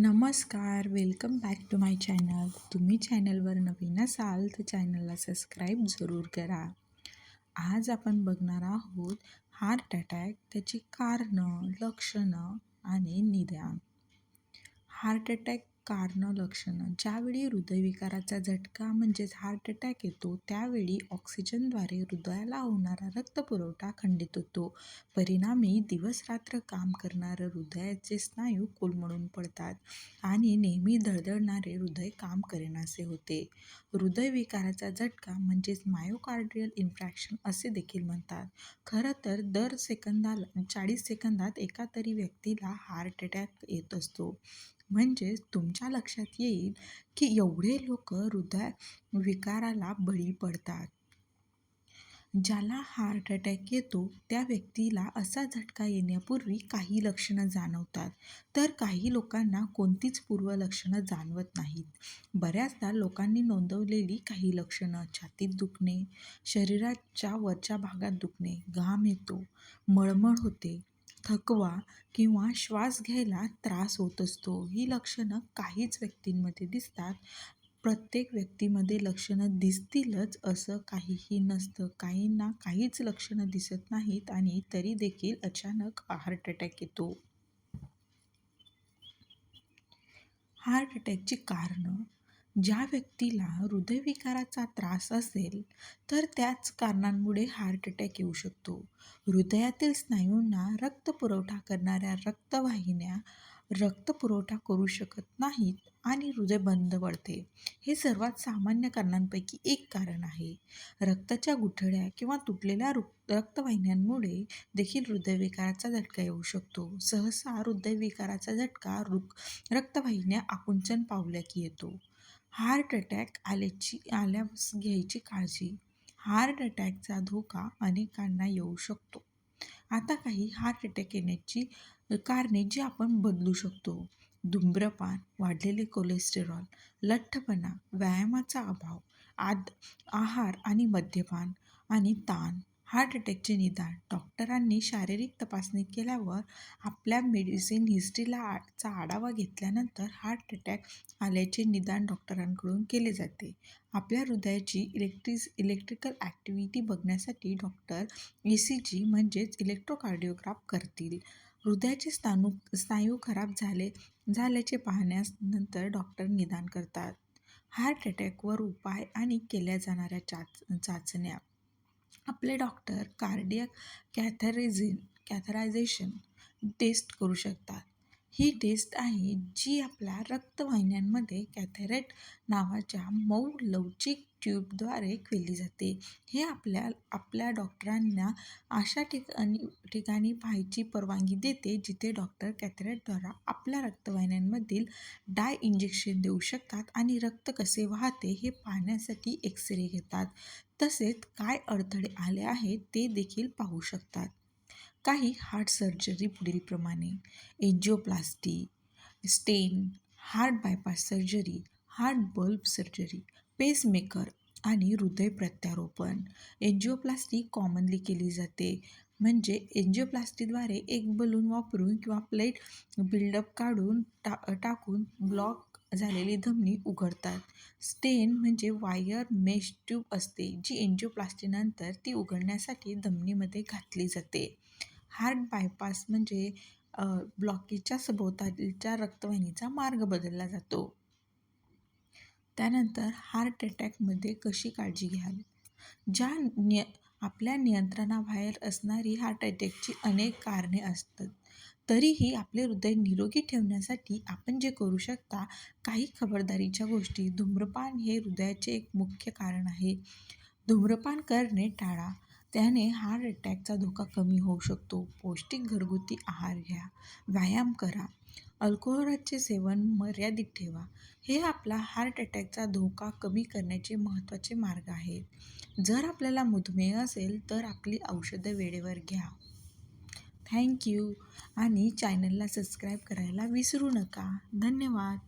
नमस्कार welcome back to my channel तुम्ही चॅनलवर नवीन असाल तर चॅनलला सबस्क्राईब जरूर करा. आज आपण बघणार आहोत हार्ट अटॅक त्याची कारणं लक्षणं आणि निदान. हार्ट अटॅक कारणं लक्षणं. ज्यावेळी हृदयविकाराचा झटका म्हणजेच हार्ट अटॅक येतो त्यावेळी ऑक्सिजनद्वारे हृदयाला होणारा रक्तपुरवठा खंडित होतो. परिणामी दिवसरात्र काम करणारं हृदयाचे स्नायू कोलमडून पडतात आणि नेहमी धडधडणारे हृदय काम करेनासे होते. हृदयविकाराचा झटका म्हणजेच मायोकार्डियल इन्फ्रॅक्शन असे देखील म्हणतात. खरं तर दर सेकंदाला चाळीस सेकंदात एका तरी व्यक्तीला हार्ट अटॅक येत असतो. म्हणजेच तुमच्या लक्षात येईल की एवढे लोक हृदय विकाराला बळी पडतात. ज्याला हार्ट अटॅक येतो त्या व्यक्तीला असा झटका येण्यापूर्वी काही लक्षणं जाणवतात. तर काही लोकांना कोणतीच पूर्वलक्षणं जाणवत नाहीत. बऱ्याचदा लोकांनी नोंदवलेली काही लक्षणं छातीत दुखणे शरीराच्या वरच्या भागात दुखणे घाम येतो मळमळ होते थकवा किंवा श्वास घ्यायला त्रास होत असतो. ही लक्षणं काहीच व्यक्तींमध्ये दिसतात. प्रत्येक व्यक्तीमध्ये लक्षणं दिसतीलच असं काहीही नसतं. काहींना काहीच लक्षणं दिसत नाहीत आणि तरी देखील अचानक हार्ट अटॅक येतो. हार्ट अटॅकची कारणं ज्या व्यक्तीला हृदयविकाराचा त्रास असेल तर त्याच कारणांमुळे हार्ट अटॅक येऊ शकतो. हृदयातील स्नायूंना रक्तपुरवठा करणाऱ्या रक्तवाहिन्या रक्तपुरवठा करू शकत नाहीत आणि हृदय बंद पडते. हे सर्वात सामान्य कारणांपैकी एक कारण आहे. रक्ताच्या गुठळ्या किंवा तुटलेल्या रक्तवाहिन्यांमुळे देखील हृदयविकाराचा झटका येऊ शकतो. सहसा हृदयविकाराचा झटका रुक रक्तवाहिन्या आकुंचन पावल्या की येतो. हार्ट अटॅक आल्याची आल्यास घ्यायची काळजी. हार्ट अटॅकचा धोका अनेकांना येऊ शकतो. आता काही हार्ट अटॅक येण्याची कारणे जी आपण बदलू शकतो. धूम्रपान वाढलेले कोलेस्टेरॉल लठ्ठपणा व्यायामाचा अभाव आद आहार आणि मद्यपान आणि ताण. हार्ट अटॅकचे निदान. डॉक्टरांनी शारीरिक तपासणी केल्यावर आपल्या मेडिसिन हिस्ट्रीला चा आढावा घेतल्यानंतर हार्ट अटॅक आल्याचे निदान डॉक्टरांकडून केले जाते. आपल्या हृदयाची इलेक्ट्रिस इलेक्ट्रिकल ॲक्टिव्हिटी बघण्यासाठी डॉक्टर ई सी जी म्हणजेच इलेक्ट्रोकार्डिओग्राफ करतील. हृदयाचे स्थानू स्नायू खराब झाले झाल्याचे पाहण्यास नंतर डॉक्टर निदान करतात. हार्ट अटॅकवर उपाय आणि केल्या जाणाऱ्या चाच चाचण्या. आपले डॉक्टर कार्डियक कॅथरेझिन कॅथरायझेशन टेस्ट करू शकतात. ही टेस्ट आहे जी आपल्या रक्तवाहिन्यांमध्ये कॅथेरेट नावाच्या मऊ लवचिक ट्यूबद्वारे केली जाते. हे आपल्या आपल्या डॉक्टरांना अशा ठिकाणी ठिकाणी पाहायची परवानगी देते जिथे डॉक्टर कॅथरेटद्वारा आपल्या रक्तवाहिन्यांमधील डाय इंजेक्शन देऊ शकतात आणि रक्त कसे वाहते हे पाहण्यासाठी एक्सरे घेतात. तसेच काय अडथळे आले आहेत ते देखील पाहू शकतात. काही हार्ट सर्जरी पुढीलप्रमाणे angioplasty stent heart bypass surgery heart bulb surgery pacemaker आणि हृदय प्रत्यारोपण. एन्जिओप्लास्टी कॉमनली केली जाते. म्हणजे एन्जिओप्लास्टीद्वारे एक बलून वापरून किंवा प्लेट बिल्डअप काढून टा टाकून ब्लॉक झालेली धमनी उघडतात. स्टेन म्हणजे वायर मेश ट्यूब असते जी एन्जिओप्लास्टीनंतर ती उघडण्यासाठी धमनीमध्ये घातली जाते. हार्ट बायपास म्हणजे ब्लॉकेजच्या सभोवतालच्या रक्तवाहिनीचा मार्ग बदलला जातो. त्यानंतर हार्ट अटॅकमध्ये कशी काळजी घ्याल? ज्या निय आपल्या नियंत्रणाबाहेर असणारी हार्ट अटॅकची अनेक कारणे असतात. तरीही आपले हृदय निरोगी ठेवण्यासाठी आपण जे करू शकता काही खबरदारीच्या गोष्टी. धूम्रपान हे हृदयाचे एक मुख्य कारण आहे. धूम्रपान करणे टाळा. त्याने हार्ट अटॅकचा धोका कमी होऊ शकतो. पौष्टिक घरगुती आहार घ्या. व्यायाम करा. अल्कोहोलचे सेवन मर्यादित ठेवा. हे आपला हार्ट अटॅकचा धोका कमी करण्याचे महत्त्वाचे मार्ग आहेत. जर आपल्याला मधुमेह असेल तर आपली औषधं वेळेवर घ्या. थँक्यू आणि चॅनलला सबस्क्राईब करायला विसरू नका. धन्यवाद.